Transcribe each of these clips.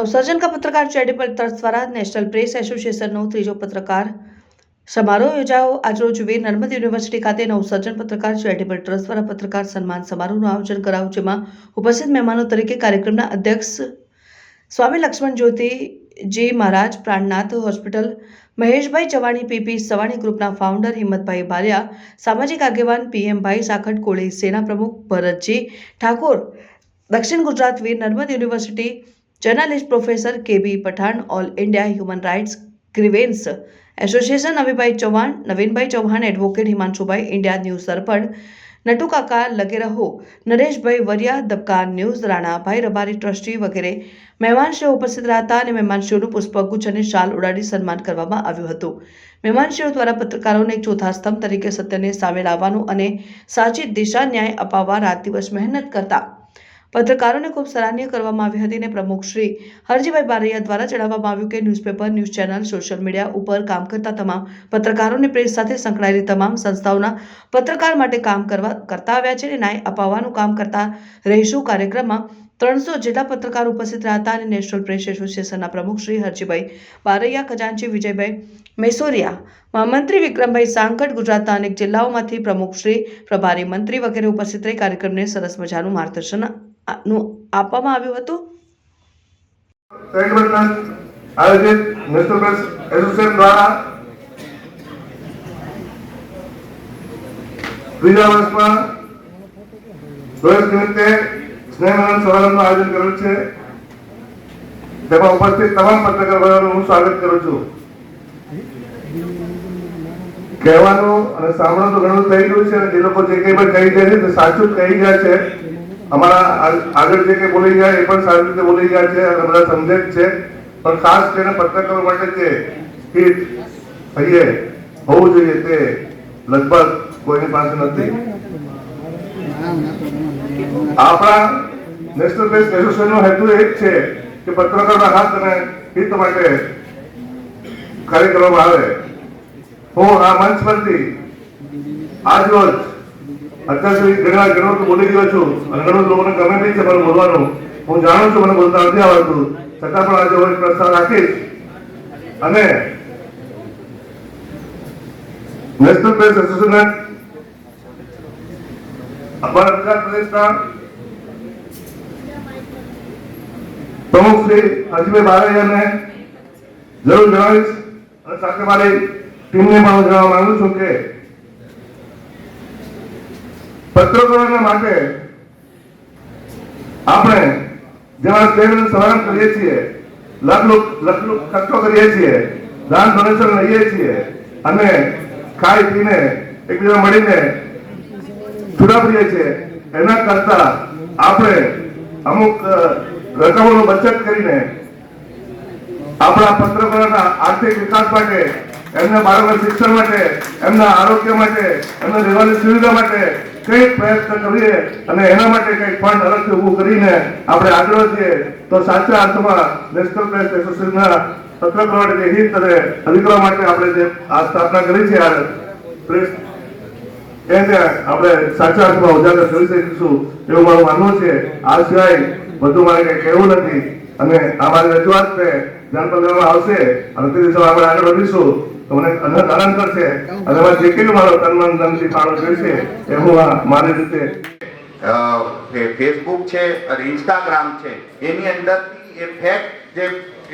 નવસર્જન કા પત્રકાર charitable trust દ્વારા નેશનલ પ્રેસ એસોસિએશનનો ત્રીજો પત્રકાર સમારોહ યોજાયો. આજરોજ વીર નર્મદ યુનિવર્સિટી ખાતે નવસર્જન પત્રકાર ચેરિટેબલ ટ્રસ્ટ દ્વારા પત્રકાર સન્માન સમારોહનું આયોજન કરાયું, જેમાં ઉપસ્થિત મહેમાનો તરીકે કાર્યક્રમના અધ્યક્ષ સ્વામી લક્ષ્મણ જ્યોતિજી મહારાજ, પ્રાણનાથ હોસ્પિટલ મહેશભાઈ ચવાણી, પીપી સવાણી ગ્રુપના ફાઉન્ડર હિંમતભાઈ બારિયા, સામાજિક આગેવાન પીએમભાઈ સાખટ કોળી સેના પ્રમુખ ભરતજી ઠાકોર, દક્ષિણ Gujarat Veer Narmad university journalist professor KB Pathan, all India human rights grievance association Abhibhai Chauhan, Navinbhai Chauhan, advocate Himanshubhai, India news sarpanch Natukaka લગે રહો નરેશભાઈ વરિયા, દબકા ન્યૂઝ રાણાભાઈ રબારી ટ્રસ્ટી વગેરે મહેમાનશ્રીઓ ઉપસ્થિત રહ્યા હતા અને મહેમાનશ્રીઓનું પુષ્પગુચ્છ અને શાલ ઉડાડી સન્માન કરવામાં આવ્યું હતું. મહેમાનશ્રીઓ દ્વારા પત્રકારોને એક ચોથા સ્તંભ તરીકે સત્યને સામે લાવવાનું અને સાચી દિશા ન્યાય અપાવવા રાત દિવસ મહેનત કરતા પત્રકારોને ખૂબ સરાહનીય કરવામાં આવી હતી અને પ્રમુખ શ્રી હરજીભાઈ બારૈયા દ્વારા જણાવવામાં આવ્યું કે newspaper, news channel, social media ઉપર કામ કરતા તમામ પત્રકારોને પ્રેસ સાથે સંકળાયેલી તમામ સંસ્થાઓના પત્રકાર માટે કામ કરવા, કરતા આવ્યા છે અને ન્યાય અપાવવાનું કામ કરતા રહીશું. કાર્યક્રમમાં ત્રણસો જેટલા પત્રકારો ઉપસ્થિત રહ્યા હતા અને નેશનલ પ્રેસ એસોસિએશનના પ્રમુખ શ્રી હરજીભાઈ બારૈયા, ખજાનચી વિજયભાઈ મેસોરિયા મંત્રી વિક્રમભાઈ સાંકટ ગુજરાતના અનેક જિલ્લાઓમાંથી પ્રમુખ શ્રી, પ્રભારી મંત્રી વગેરે ઉપસ્થિત રહી કાર્યક્રમને સરસ મજાનું માર્ગદર્શન નું આપવામાં આવ્યું હતું. આયોજન કરેલું છે. તેમાં ઉપસ્થિત તમામ પત્રકાર ભાઈઓનું સ્વાગત કરું છું. કહેવાનું અને સાંભળવાનું ઘણું થઈ ગયું છે અને જે લોકો જે કંઈ પણ કહી જાય છે સાચું કહી ગયા છે. અમારા આગળ જે કે બોલી ગયા એ પણ સારી રીતે બોલી ગયા છે, અને બધા સમજે જ છે. પણ ખાસ કરીને પત્રકારો માટે જે હિત થઈએ હોવું જોઈએ તે લગભગ કોઈની પાસે નથી. આપણા નેશનલ પ્રેસ એસોસિએશનનો હેતુ એ જ છે કે પત્રકારોના હાથ અને હિત માટે કાર્ય કરવામાં આવે. હું આ મંચ પરથી આજ રોજ અત્યાર ઘણી વાર તો બોલી ગયો છું અને ઘણું લોકોને ગમે નહીં છે મારું બોલવાનું. હું જાણું છું મને બોલતા નથી આવડતું. છતાં પણ આજે હું પ્રસ્તાવ રાખીશ. અને નેશનલ પ્રેસ એસોસિએશન અમારા ગુજરાત પ્રદેશના પ્રમુખ શ્રી હરજીભાઈ બારૈયાને જરૂર જણાવીશ અને સાથે મારી ટીમને પણ હું જણાવવા માંગુ છું કે પત્રકારોના માટે આપણે જેવા સ્ટેજનો સમારંભ કરીએ છીએ લાખ લાખ ખર્ચો કરીએ છીએ, દાન ડોનેશન લઈએ છીએ અને ખાઈ પીને એકબીજા મળીને છૂટા પડીએ છીએ, એના કરતા આપણે અમુક રકમોનો બચત કરીને આપણા પત્રકારોના આર્થિક વિકાસ માટે એમના બાળકોના શિક્ષણ માટે, એમના આરોગ્ય માટે, એમના રહેવાની સુવિધા માટે કંઈક પ્રયત્ન કરીએ અને એના માટે કંઈક ફંડ અલગથી ઊભું કરીને આપણે આગળ વધીએ, તો સાચા અર્થમાં નેશનલ પ્રેસ એસોસિએશનના પત્રકો માટે જે હિત અને અધિકારો માટે આપણે જે આ સ્થાપના કરી છે, આ પ્રેસ એને આપણે સાચા અર્થમાં ઉજાગર કરી શકીશું એવું મારું માનવું છે. આ સિવાય વધુ મારે કંઈ કહેવું નથી. અને આ મારી રજૂઆતને ધ્યાન પંદરમાં આવશે અને તે દિવસે આપણે આગળ વધીશું. તો મને આનંદ થશે અને જે કેટલું મારો તનમન ધનથી ફાળો જોઈશે, એ હું મારી રીતે ફેસબુક છે અને ઇન્સ્ટાગ્રામ છે. એની અંદરથી એ ફેક જે,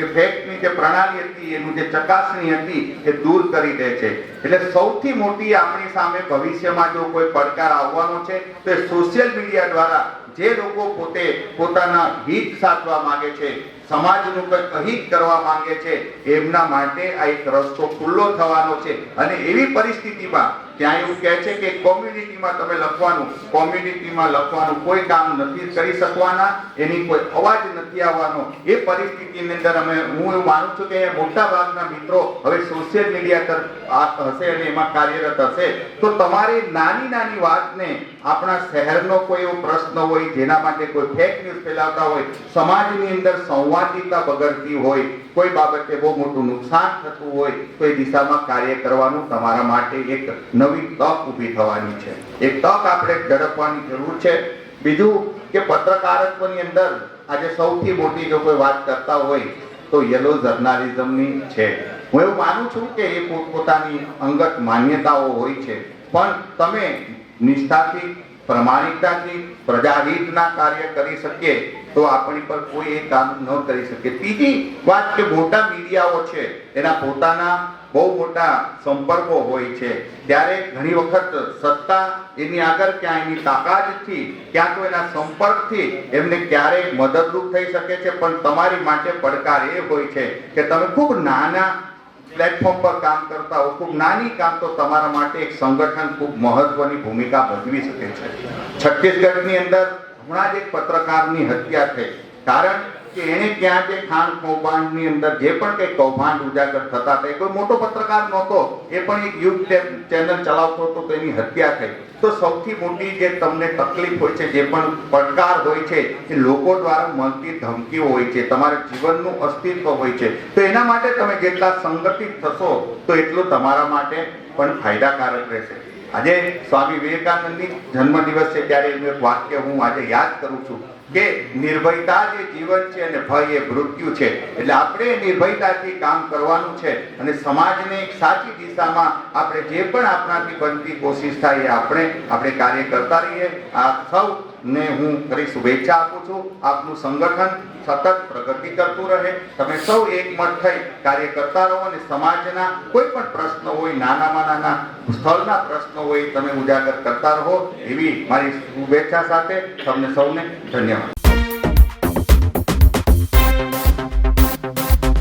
એ ફેકની જે પ્રણાલી હતી, એનું જે ચકાસણી હતી, એ દૂર કરી દે છે. એટલે સૌથી મોટી આપણી સામે ભવિષ્યમાં જો કોઈ પડકાર આવવાનો છે, તો એ સોશિયલ મીડિયા દ્વારા જે લોકો પોતે પોતાના હિત સાધવા માંગે છે, સમાજનું કંઈક અહિત કરવા માંગે છે, એમના માટે આ એક રસ્તો ખુલ્લો થવાનો છે. અને એવી પરિસ્થિતિમાં ત્યાં એવું કહે છે કે કોમ્યુનિટીમાં તમે લખવાનું કોમ્યુનિટીમાં લખવાનું કોઈ કામ નથી કરી શકવાના, એની કોઈ અવાજ નથી આવવાનો. એ પરિસ્થિતિની અંદર અમે, હું એવું માનું છું કે મોટા ભાગના મિત્રો હવે સોશિયલ મીડિયા હશે અને એમાં કાર્યરત હશે. તો તમારી નાની નાની વાતને આપણા શહેરનો કોઈ એવો પ્રશ્ન હોય, જેના માટે કોઈ ફેક ન્યૂઝ ફેલાવતા હોય, સમાજની અંદર સંવાદિતા બગડતી હોય કોઈ બાબતે બહુ મોટું નુકસાન થતું હોય તો એ દિશામાં કાર્ય કરવાનું તમારા માટે એક નવી તક ઊભી થવાની છે. એક તક આપણે ઝડપવાની જરૂર છે. બીજું કે પત્રકારત્વની અંદર આજે સૌથી મોટી જો કોઈ વાત કરતા હોય, તો યલો જર્નાલિઝમની છે. હું એવું માનું છું કે એ પોતપોતાની અંગત માન્યતાઓ હોય છે. પણ તમે નિષ્ઠાથી, પ્રમાણિકતાથી, પ્રજાહિતના કાર્ય કરી શકીએ તો આપણી પર કોઈ એ કામ ન કરી શકે. ત્રીજી વાત કે મોટા મીડિયાઓ છે, એના પોતાના બહુ મોટા સંપર્કો હોય છે. ત્યારે ઘણી વખત સત્તા એની આગળ ક્યાં એની તાકાતથી ક્યાં તો એના સંપર્કથી એમને ક્યારેય મદદરૂપ થઈ શકે છે. પણ તમારી માટે પડકાર એ હોય છે કે તમે ખૂબ નાના પ્લેટફોર્મ પર કામ કરતા હો, ખૂબ નાની કામ તો તમારા માટે એક સંગઠન ખૂબ મહત્વની ભૂમિકા ભજવી શકે છે. છત્તીસગઢની અંદર હમણાં જ એક પત્રકારની હત્યા થઈ. કારણ કે એને ત્યાં જે ખાણ કૌભાંડની અંદર જે પણ કંઈ કૌભાંડ ઉજાગર થતા હતા કોઈ મોટો પત્રકાર નહોતો, એ પણ એક યુથ ચેનલ ચલાવતો હતો તો એની હત્યા થઈ. તો સૌથી મોટી જે તમને તકલીફ હોય છે, જે પણ પડકાર હોય છે, એ લોકો દ્વારા મળતી ધમકીઓ હોય છે, તમારા જીવનનું અસ્તિત્વ હોય છે, તો એના માટે તમે જેટલા સંગઠિત થશો, તો એટલું તમારા માટે પણ ફાયદાકારક રહેશે. આજે સ્વામી વિવેકાનંદની જન્મદિવસ છે ત્યારે એનું એક વાક્ય હું આજે યાદ કરું છું કે નિર્ભયતા જે જીવન છે અને ભય એ મૃત્યુ છે. એટલે આપણે નિર્ભયતાથી કામ કરવાનું છે અને સમાજને એક સાચી દિશામાં આપણે જે પણ આપણાથી બનતી કોશિશ થાય એ આપણે આપણે કાર્ય કરતા રહીએ. આ સૌને હું ફરી શુભેચ્છા આપું છું. આપનું સંગઠન સતત પ્રગતિ કરતું રહે. તમે સૌ એકમત થઈ કાર્ય કરતા રહો અને સમાજના કોઈ પણ પ્રશ્ન હોય, નાનામાં નાના સ્થળના પ્રશ્નો હોય, તમે ઉજાગર કરતા રહો. એવી મારી શુભેચ્છા સાથે તમને સૌને ધન્યવાદ.